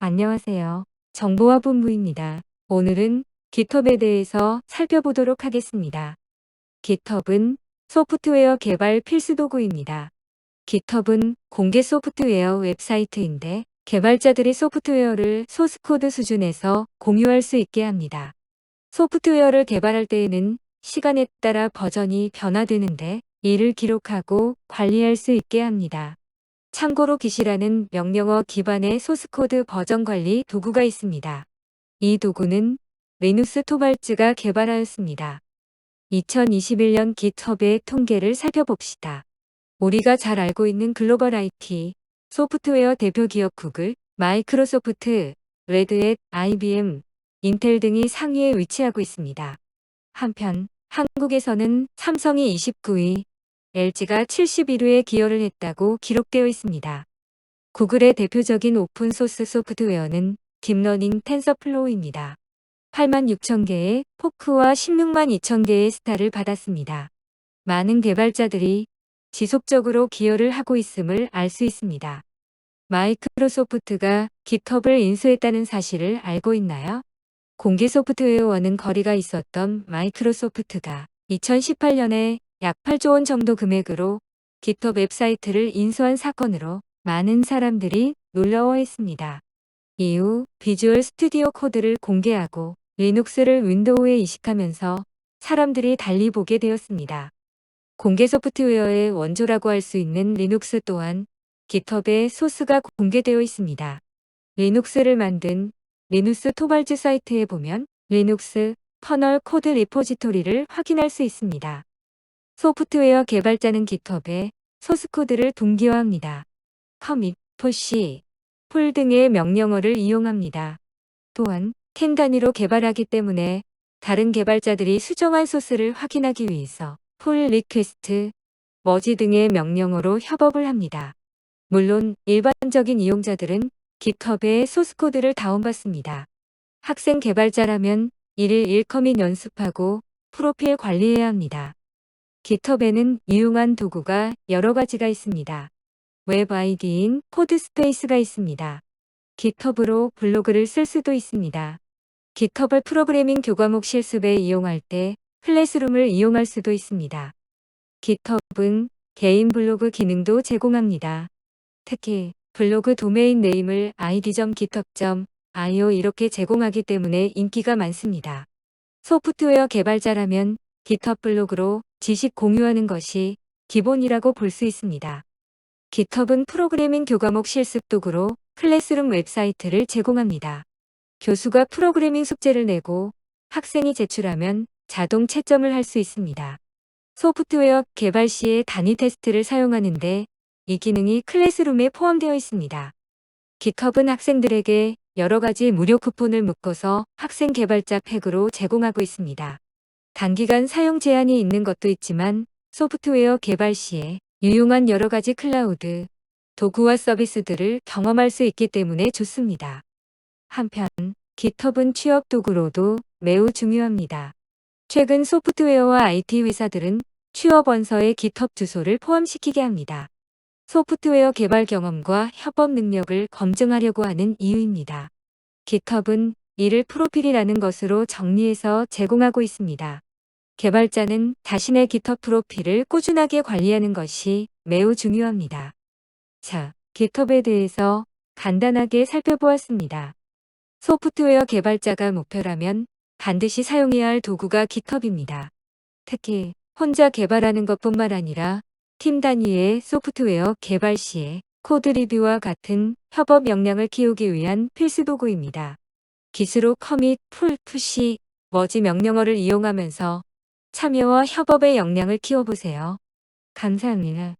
안녕하세요. 정보화 본부입니다. 오늘은 GitHub에 대해서 살펴보도록 하겠습니다. GitHub은 소프트웨어 개발 필수 도구입니다. GitHub은 공개 소프트웨어 웹사이트인데 개발자들이 소프트웨어를 소스코드 수준에서 공유할 수 있게 합니다. 소프트웨어를 개발할 때에는 시간에 따라 버전이 변화되는데 이를 기록하고 관리할 수 있게 합니다. 참고로 기시라는 명령어 기반의 소스코드 버전 관리 도구가 있습니다. 이 도구는 리누스 토발츠가 개발하였습니다. 2021년 GitHub의 통계를 살펴봅시다. 우리가 잘 알고 있는 글로벌 IT, 소프트웨어 대표 기업 구글, 마이크로소프트, 레드햇, IBM, 인텔 등이 상위에 위치하고 있습니다. 한편 한국에서는 삼성이 29위, LG가 71위에 기여를 했다고 기록되어 있습니다. 구글의 대표적인 오픈소스 소프트웨어는 딥러닝 텐서플로우입니다. 8만 6천 개의 포크와 16만 2천 개의 스타를 받았습니다. 많은 개발자들이 지속적으로 기여를 하고 있음을 알 수 있습니다. 마이크로소프트가 GitHub을 인수했다는 사실을 알고 있나요? 공개 소프트웨어와는 거리가 있었던 마이크로소프트가 2018년에 약 8조 원 정도 금액으로 GitHub 웹사이트를 인수한 사건으로 많은 사람들이 놀라워했습니다. 이후 비주얼 스튜디오 코드를 공개하고 리눅스를 윈도우에 이식하면서 사람들이 달리 보게 되었습니다. 공개 소프트웨어의 원조라고 할 수 있는 리눅스 또한 GitHub의 소스가 공개되어 있습니다. 리눅스를 만든 리누스 토발즈 사이트에 보면 리눅스 터널 코드 리포지토리를 확인할 수 있습니다. 소프트웨어 개발자는 GitHub에 소스코드를 동기화합니다. 커밋, 푸시, 폴 등의 명령어를 이용합니다. 또한 캔 단위로 개발하기 때문에 다른 개발자들이 수정한 소스를 확인하기 위해서 폴 리퀘스트, 머지 등의 명령어로 협업을 합니다. 물론 일반적인 이용자들은 GitHub의 소스코드를 다운받습니다. 학생 개발자라면 1일 1커밋 연습하고 프로필 관리해야 합니다. GitHub에는 유용한 도구가 여러 가지가 있습니다. 웹 아이디인 코드스페이스가 있습니다. GitHub으로 블로그를 쓸 수도 있습니다. GitHub을 프로그래밍 교과목 실습에 이용할 때 클래스룸을 이용할 수도 있습니다. GitHub은 개인 블로그 기능도 제공합니다. 특히 블로그 도메인 네임을 id.github.io 이렇게 제공하기 때문에 인기가 많습니다. 소프트웨어 개발자라면 GitHub 블로그로 지식 공유하는 것이 기본이라고 볼 수 있습니다. GitHub은 프로그래밍 교과목 실습 도구로 클래스룸 웹사이트를 제공합니다. 교수가 프로그래밍 숙제를 내고 학생이 제출하면 자동 채점을 할 수 있습니다. 소프트웨어 개발 시에 단위 테스트를 사용하는데 이 기능이 클래스룸에 포함되어 있습니다. GitHub은 학생들에게 여러 가지 무료 쿠폰을 묶어서 학생 개발자 팩으로 제공하고 있습니다. 단기간 사용 제한이 있는 것도 있지만 소프트웨어 개발 시에 유용한 여러 가지 클라우드, 도구와 서비스들을 경험할 수 있기 때문에 좋습니다. 한편 GitHub은 취업 도구로도 매우 중요합니다. 최근 소프트웨어와 IT 회사들은 취업 원서에 GitHub 주소를 포함시키게 합니다. 소프트웨어 개발 경험과 협업 능력을 검증하려고 하는 이유입니다. GitHub은 이를 프로필이라는 것으로 정리해서 제공하고 있습니다. 개발자는 자신의 GitHub 프로필을 꾸준하게 관리하는 것이 매우 중요합니다. 자, GitHub에 대해서 간단하게 살펴보았습니다. 소프트웨어 개발자가 목표라면 반드시 사용해야 할 도구가 GitHub입니다. 특히 혼자 개발하는 것뿐만 아니라 팀 단위의 소프트웨어 개발 시에 코드 리뷰와 같은 협업 역량을 키우기 위한 필수 도구입니다. 기수로 커밋, 풀, 푸시, 머지 명령어를 이용하면서 참여와 협업의 역량을 키워보세요. 감사합니다.